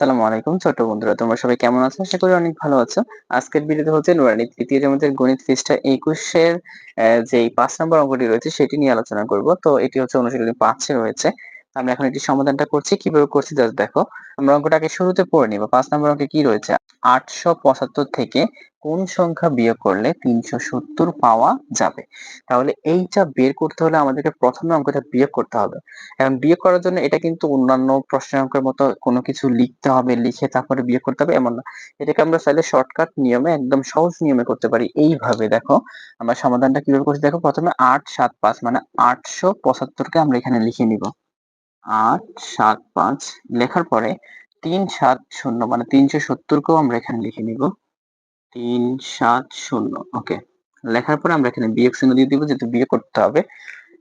আসসালামু আলাইকুম ছোট বন্ধুরা, তোমরা সবাই কেমন আছো? আশা করি অনেক ভালো আছো। আজকের ভিডিওতে হচ্ছে নুরানি তৃতীয় জমিতের গণিত পৃষ্ঠা একুশের যে পাঁচ নম্বর অঙ্কটি রয়েছে, সেটি নিয়ে আলোচনা করব। তো এটি হচ্ছে অনুশীলনী পাঁচে রয়েছে। আমরা এখন এটি সমাধানটা করছি, কীভাবে করছি দেখো। আমরা অঙ্কটাকে শুরুতে পড়ে নিব, পাঁচ নম্বর অঙ্কে কি রয়েছে? আটশো পঁচাত্তর থেকে কোন সংখ্যা বিয়োগ করলে তিনশো সত্তর পাওয়া যাবে? তাহলে এইটা বের করতে হলে আমাদেরকে প্রথমে অঙ্কটা বিয়োগ করতে হবে। এখন বিয়োগ করার জন্য এটা কিন্তু অন্যান্য প্রশ্নের অঙ্কের মতো কোনো কিছু লিখতে হবে, লিখে তারপরে বিয়োগ করতে হবে, এমন না। এটাকে আমরা চাইলে শর্টকাট নিয়মে, একদম সহজ নিয়মে করতে পারি। এইভাবে দেখো, আমরা সমাধানটা কীভাবে করছি? দেখো, প্রথমে আট সাত পাঁচ মানে আটশো পঁচাত্তরকে আমরা এখানে লিখে নিব। আট, সাত, পাঁচ লেখার পরে তিন, সাত, শূন্য মানে তিনশো সত্তরকেও আমরা এখানে লিখে নিব। তিন, সাত, শূন্য, ওকে। লেখার পরে আমরা এখানে বিয়োগ চিহ্ন দিয়ে দিব, যেহেতু বিয়োগ করতে হবে।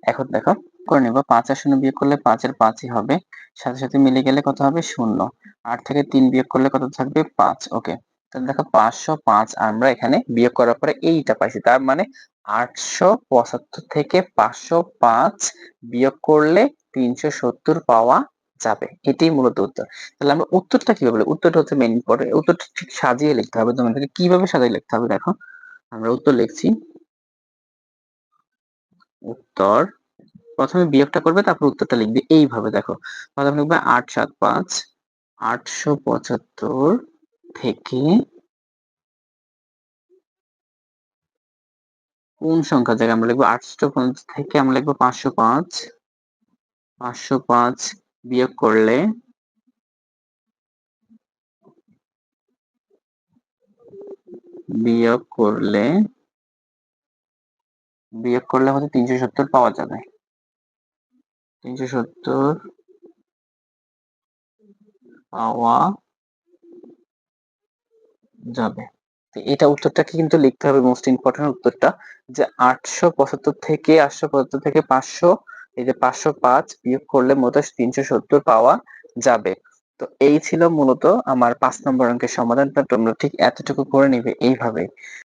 এখন দেখো, করে নেব, পাঁচ আর শূন্য বিয়োগ করলে পাঁচের পাঁচই হবে। সাথে সাথে মিলে গেলে কত হবে? শূন্য। আট থেকে তিন বিয়োগ করলে কত থাকবে? পাঁচ, ওকে। তাহলে দেখো, পাঁচশো পাঁচ আমরা এখানে বিয়োগ করার পরে এইটা পাইছি। তার মানে আটশো পঁচাত্তর থেকে পাঁচশো পাঁচ বিয়োগ করলে তিনশো সত্তর পাওয়া যাবে। এটাই মূলত উত্তর। তাহলে আমরা উত্তরটা কীভাবে? উত্তরটা হচ্ছে মেইন ইম্পর্টেন্ট উত্তরটা ঠিক সাজিয়ে লিখতে হবে। তোমাদেরকে কীভাবে সাজিয়ে লিখতে হবে দেখো? আমরা উত্তর লিখছি। উত্তর। প্রথমে বিয়োগটা করবে, তারপর উত্তরটা লিখবে। এইভাবে দেখো। প্রথমে লিখবে আট সাত পাঁচ। আটশো পঁচাত্তর থেকে কোন সংখ্যা জায়গায় আমরা লিখব? আটশো পঞ্চাশ থেকে আমরা লিখব পাঁচশো পাঁচ। পাঁচশো পাঁচ বিয়োগ করলে বিয়োগ করলে বিয়োগ করলে হচ্ছে তিনশো সত্তর পাওয়া যাবে। তিনশো সত্তর পাওয়া যাবে। এটা উত্তরটাকে কিন্তু লিখতে হবে মোস্ট ইম্পর্টেন্ট উত্তরটা যে আটশো পঁচাত্তর থেকে আটশো পঁচাত্তর থেকে পাঁচশো এই যে পাঁচশো পাঁচ বিয়োগ করলে মূলত তিনশো সত্তর পাওয়া যাবে। তো এই ছিল মূলত আমার পাঁচ নম্বর অঙ্কের সমাধানটা তোমরা ঠিক এতটুকু করে নিবে এইভাবে